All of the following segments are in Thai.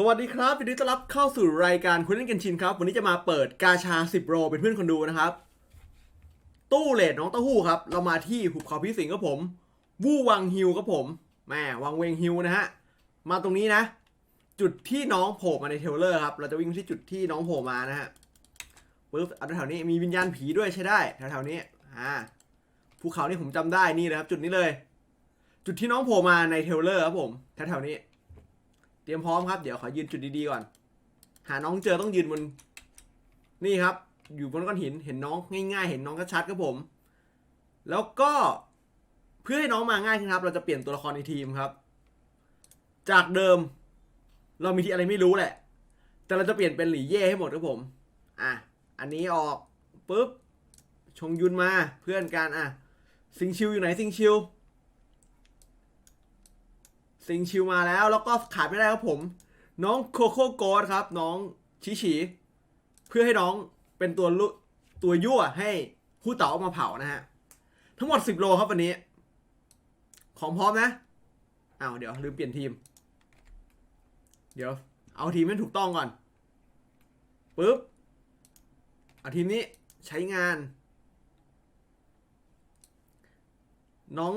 สวัสดีครับยินดีต้อนรับเข้าสู่รายการคุณเล่นกันชินครับ วันนี้จะมาเปิดกาชา 10 โรเป็นเพื่อนคนดูนะครับ ตู้เลดน้องเต้าหู้ครับ เรามาที่หุบเขาพิสิงครับผม วู่วังฮิวครับผมแม่วังเวงฮิวนะฮะ มาตรงนี้นะ จุดที่น้องโผล่มาในเทลเลอร์ครับ เราจะวิ่งที่จุดที่น้องโผล่มานะฮะปึ๊บเอาแถวๆนี้มีวิญญาณผีด้วยใช่ได้แถวๆนี้อ่าภูเขานี่ผมจำได้นี่นะครับจุดนี้เลย จุดที่น้องโผล่มาในเทลเลอร์ครับผมแถวๆนี้ ตรียมพร้อมครับเดี๋ยวขอยืนจุดดีๆก่อน หาน้องเจอต้องยืนบนนี่ครับ อยู่บนก้อนหินเห็นน้องง่ายๆ เห็นน้องก็ชัดครับผม แล้วก็เพื่อให้น้องมาง่ายขึ้นครับ เราจะเปลี่ยนตัวละครในทีมครับ จากเดิม เรามีที่อะไรไม่รู้แหละ แต่เราจะเปลี่ยนเป็นหลี่เย่ให้หมดครับผม อะอันนี้ออกปุ๊บชงยุนมาเพื่อนกันอะซิงชิวอยู่ไหนซิงชิว ซิงชิวมาแล้ว แล้วก็ขาดไม่ได้ครับผม น้องโคโค่โกดครับ น้องชิชิเพื่อให้น้องเป็นตัวลุตัวยั่วให้ผู้เต่าเอมาเผานะฮะ ทั้งหมด 10 โลครับวันนี้ ของพร้อมนะอ้าวเดี๋ยวลืมเปลี่ยนทีม เดี๋ยว เอาทีมให้ถูกต้องก่อนปุ๊บเอาทีมนี้ใช้งาน น้อง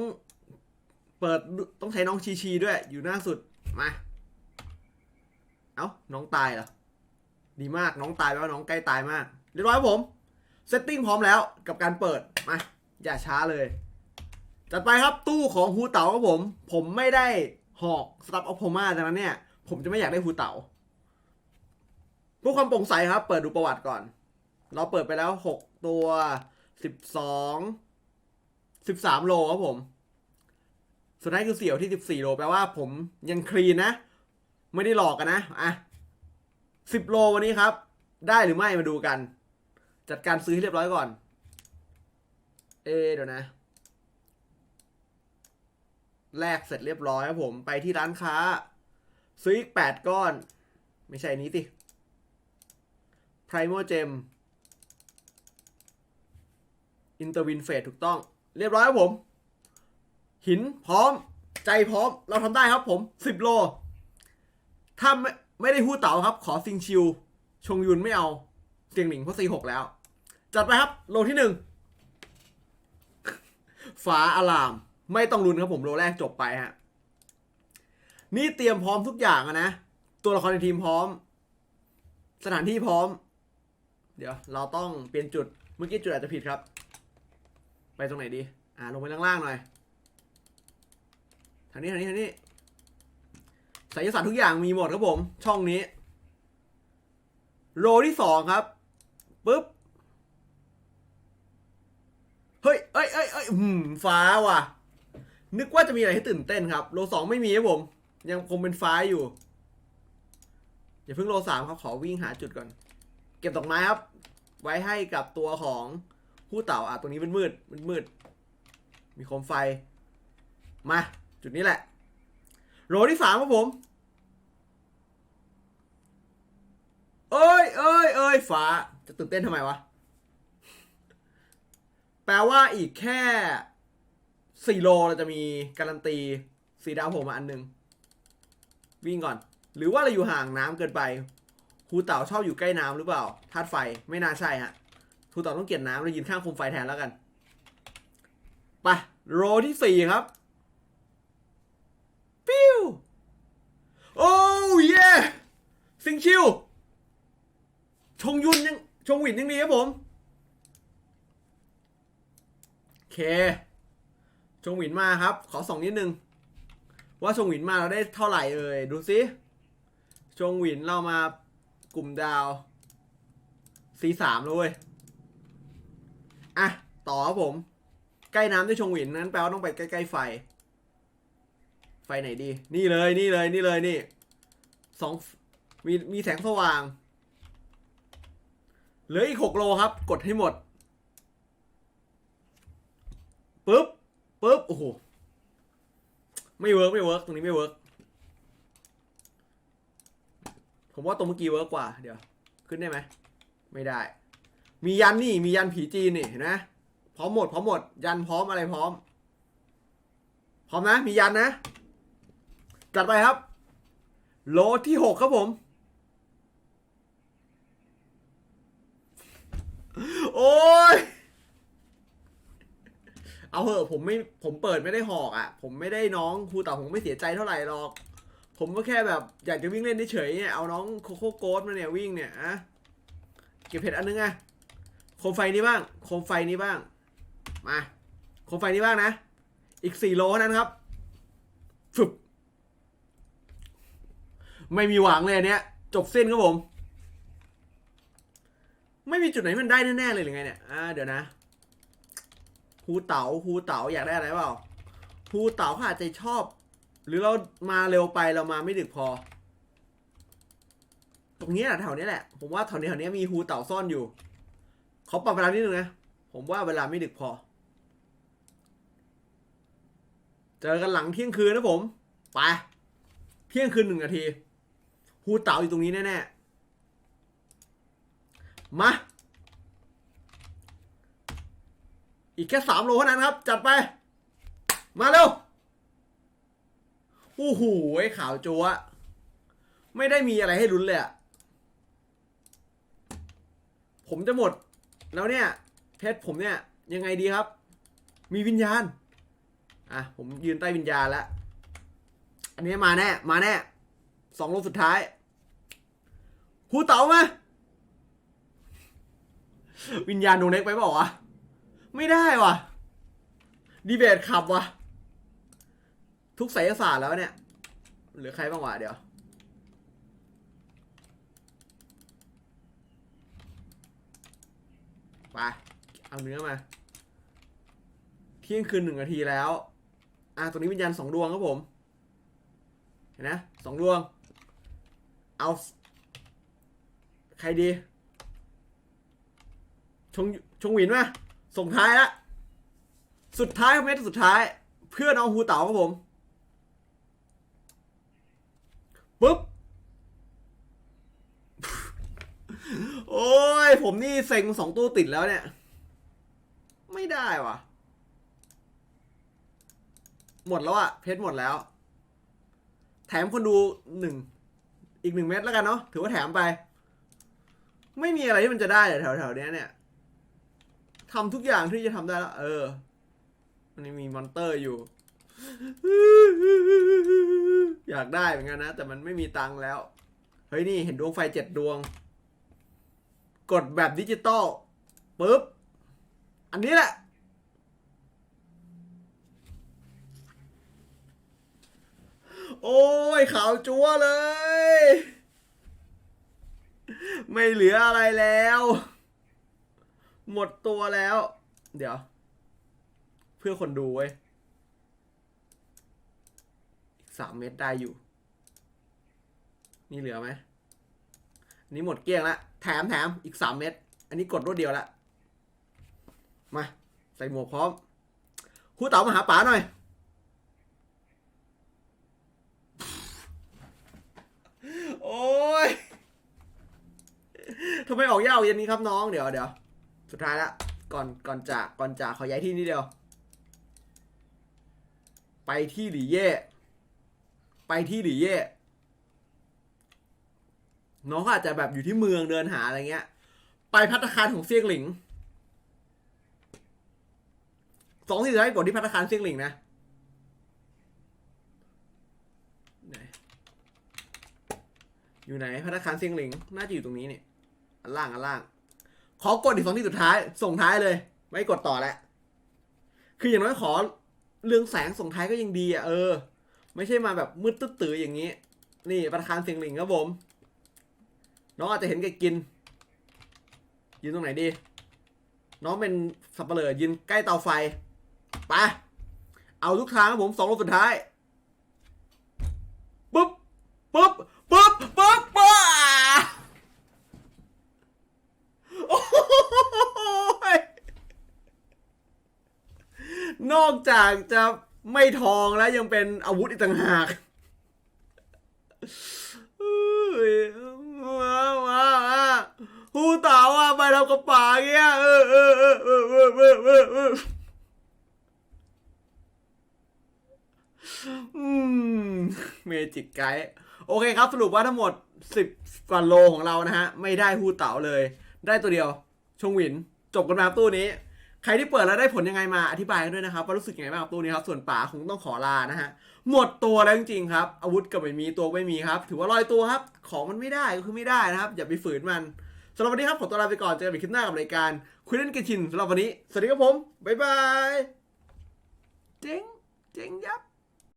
เปิดต้องใช้น้องชีชีด้วย อยู่หน้าสุด มา เอ้า น้องตายเหรอ ดีมาก น้องตายแปลว่าน้องใกล้ตายมาก เรียบร้อยครับผม เซตติ้งพร้อมแล้วกับการเปิด มา อย่าช้าเลย จัดไปครับตู้ของฮูเต๋าครับผม ผมไม่ได้หอกสตับออฟโพมาดังนั้นเนี่ย ผมจะไม่อยากได้ฮูเต๋าเพื่อความโปร่งใสครับ เปิดดูประวัติก่อน เราเปิดไปแล้ว6ตัว12 13โลครับผม สุดท้ายคือเสี่ยวที่ 14 โล แปลว่าผมยังคลีนนะ ไม่ได้หลอกกันนะ อะ 10 โลวันนี้ครับ ได้หรือไม่มาดูกัน จัดการซื้อให้เรียบร้อยก่อน เอเดี๋ยวนะ แลกเสร็จเรียบร้อยครับผมไปที่ร้านค้า ซื้ออีก 8 ก้อน ไม่ใช่นี้สิ Primal Gem Interwin Fate ถูกต้อง เรียบร้อยครับผม หินพร้อม ใจพร้อม เราทำได้ครับผม10โล ถ้าไม่ไม่ได้ฮู้เต๋าครับ ขอซิงชิว ชงยุนไม่เอาเสียงหนิงเพราะซีหกแล้ว จัดไปครับ โลที่หนึ่งฟ้าอาราม ไม่ต้องลุ้นครับผมโลแรกจบไปฮะนี่เตรียมพร้อมทุกอย่างนะ ตัวละครในทีมพร้อม สถานที่พร้อม เดี๋ยว เราต้องเปลี่ยนจุด เมื่อกี้จุดอาจจะผิดครับ ไปตรงไหนดี อ่าลงไปล่างๆหน่อย ทางนี้ทางนี้ทางนี้ไสยศาสตร์ทุกอย่างมีหมดครับผม ช่องนี้โรที่สองครับปุ๊บเฮ้ยเอ้ยเอ้ยเอ้ยหืมฟ้าว่ะ นึกว่าจะมีอะไรให้ตื่นเต้นครับ โลสองไม่มีครับผม ยังคงเป็นฟ้าอยู่อย่าเพิ่งโลสามครับขอวิ่งหาจุดก่อน เก็บดอกไม้ครับ ไว้ให้กับตัวของผู้เต่าอะตรงนี้มันมืดมันมืด มีโคมไฟ มา จุดนี้แหละโรที่สามครับผม เอ้ยเอ้ยเอ้ยฟ้าจะตื่นเต้นทำไมวะ แปลว่าอีกแค่สี่โลเราจะมีการันตีสีดาวผมมาอันหนึ่งวิ่งก่อน หรือว่าเราอยู่ห่างน้ำเกินไปครูเต่าชอบอยู่ใกล้น้ำหรือเปล่าธาตุไฟไม่น่าใช่ฮะครูเต่าต้องเกลียดน้ำเรายืนข้างโคมไฟแทนแล้วกันไปโรที่สี่ครับ ปิ้ว โอ้เย่ ซิงชิว ชงยุนยัง ชงหวินยังดีครับผม เค ชงหวินมาครับ ขอสองนิดนึง ว่าชงหวินมาเราได้เท่าไหร่เอ่ย ดูสิ ชงหวินเรามากลุ่มดาวสีสามเลยเว้ยอะ ต่อครับผม ใกล้น้ำด้วยชงหวินนั้นแปลว่าต้องไปใกล้ๆไฟ ไฟไหนดี นี่เลยนี่เลยนี่เลยนี่สอง มีมีแสงสว่าง เหลืออีกหกโลครับ กดให้หมดปึ๊บปึ๊บโอ้โหไม่เวิร์กไม่เวิร์กตรงนี้ไม่เวิร์กผมว่าตรงเมื่อกี้เวิร์กกว่า เดี๋ยว ขึ้นได้ไหมไม่ได้ มียันนี่ มียันผีจีนนี่เห็นไหมพร้อมหมดพร้อมหมด ยันพร้อมอะไรพร้อม พร้อมนะ มียันนะ จัดไปครับ โลที่หกครับผม โอ้ย เอาเหอะผมไม่ผมเปิดไม่ได้หอกอะ่ะ ผมไม่ได้น้องครูเต่าผมไม่เสียใจเท่าไหร่หรอก ผมก็แค่แบบอยากจะวิ่งเล่นเฉยๆเนี่ยเอาน้องโคโค่โกดมาเนี่ยวิ่งเนี่ยอะเก็บเห็ดอันนึงอะโคมไฟนี้บ้าง โคมไฟนี้บ้าง มาโคมไฟนี้บ้างนะ อีกสี่โลนั้นครับฝึบไม่มีหวังเลยเนี้ยจบสิ้นครับผม ไม่มีจุดไหนมันได้แน่ๆเลยหรือไงเนี่ย อ่า เดี๋ยวนะฮูเต๋าฮูเต๋าอยากได้อะไรเปล่าฮูเต๋าเขาอาจจะชอบ หรือเรามาเร็วไปเรามาไม่ดึกพอ ตรงนี้แหละแถวนี้แหละ ผมว่าแถวนี้แถวนี้มีฮูเต๋าซ่อนอยู่ เขาปรับเวลานิดนึงนะ ผมว่าเวลาไม่ดึกพอ เจอกันหลังเที่ยงคืนนะผม ไป เที่ยงคืนหนึ่งนาทีฮูเต๋าอยู่ตรงนี้แน่ๆ มา อีกแค่สามโลเท่านั้นครับ จัดไป มาเร็วโอ้โหไอ้ขาวจัวไม่ได้มีอะไรให้ลุ้นเลยอะผมจะหมด แล้วเนี่ย เพชรผมเนี่ย ยังไงดีครับ มีวิญญาณ อะ ผมยืนใต้วิญญาณแล้ว อันนี้มาแน่ มาแน่สองโลสุดท้ายฮูเต๋ามา วิญญาณโดเน็กไปบอกวะ ไม่ได้วะดีเบตขับวะทุกไสยศาสตร์แล้วเนี่ยหลือใครบ้างวะเดี๋ยว ไป เอาเนื้อมา เที่ยงคืนหนึ่งนาทีแล้ว อะตรงนี้วิญญาณสองดวงครับผม เห็นนะสองดวง เอา ใครดี ชงชงหวินมาส่งท้ายละสุดท้ายเม็ดสุดท้าย เพื่อนเอาฮูเต๋าครับผมปุ๊บโอ้ย ผมนี่เซ็งสองตู้ติดแล้วเนี่ย ไม่ได้ว่ะ หมดแล้วอะเพชรหมดแล้ว แถมคนดูหนึ่ง อีกหนึ่งเม็ดแล้วกันเนาะถือว่าแถมไป ไม่มีอะไรที่มันจะได้แถวแถวๆเนี้ยเนี่ย ทำทุกอย่างที่จะทำได้แล้วเออมันมีมอนเตอร์อยู่ อยากได้เหมือนกันนะ แต่มันไม่มีตังค์แล้ว เฮ้ยนี่เห็นดวงไฟเจ็ดดวง กดแบบดิจิตอลปุ๊บ อันนี้แหละ โอ้ยขาวจั๊วเลย ไม่เหลืออะไรแล้ว หมดตัวแล้ว เดี๋ยว เพื่อคนดูเว้ยอีกสามเม็ดได้อยู่ นี่เหลือไหมนนี้หมดเกลี้ยงละแถมแถมอีกสามเม็ดอันนี้กดรวดเดียวละมา ใส่หมวกพร้อมคู่เต๋ามาหาป๋าหน่อย โอ้ยทำไมออกยาวอย่างนี้ครับน้องเดี๋ยวเดี๋ยว สุดท้ายละ ก่อนก่อนจากก่อนจากขอย้ายที่นี่เดียว ไปที่หลีเย่ ไปที่หลีเย่ น้องอาจจะแบบอยู่ที่เมืองเดินหาอะไรเงี้ย ไปพัตตาคารของเซียงหลิงสองที่สุดท้ายกดที่พัตตาคารเซียงหลิงนะอยู่ไหนพัตตาคารเซียงหลิง น่าจะอยู่ตรงนี้เนี่ยอันล่างอันล่าง ขอกดอีกสองที่สุดท้าย ส่งท้ายเลย ไม่กดต่อแล้วคืออย่างน้อยขอเรื่องแสงส่งท้ายก็ยังดีอะเออ ไม่ใช่มาแบบมืดตื้อตื่ออย่างนี้ นี่ประธานเสียงหลิงครับผม น้องอาจจะเห็นแกกิน ยืนตรงไหนดี น้องเป็นสับเปลือยืนใกล้เตาไฟ ไป เอาทุกทางครับผมสองรอบสุดท้าย ปุ๊บ ปุ๊บ ปุ๊บ ปุ๊บปุ๊บโอ้ยนอก จากจะไม่ทองแล้วยังเป็นอาวุธอีกต่างหากเอ้ยมามามาหูเต่าอะไปทำกระป๋าเงี้ยเออเออเออเออเออเออเออเอออืมเมจิกไกด์โอเคครับ สรุปว่าทั้งหมด 10 กว่าโลของเรานะฮะ ไม่ได้ฮูเต๋าเลย ได้ตัวเดียว ชงหวิน จบกันมาครับตู้นี้ ใครที่เปิดแล้วได้ผลยังไงมาอธิบายกันด้วยนะครับว่ารู้สึกยังไงบ้างกับตู้นี้ครับ ส่วนป๋าคงต้องขอลานะฮะ หมดตัวแล้วจริงๆครับ อาวุธก็ไม่มีตัวไม่มีครับ ถือว่าลอยตัวครับ ของมันไม่ได้ก็คือไม่ได้นะครับ อย่าไปฝืนมันสำหรับวันนี้ครับผมตัวลาไปก่อนเจอกันใหม่คลิปหน้ากับรายการคุยเล่นกันชินสำหรับวันนี้สวัสดีครับผมบ๊ายบายเจ๊งเจ๊งยับ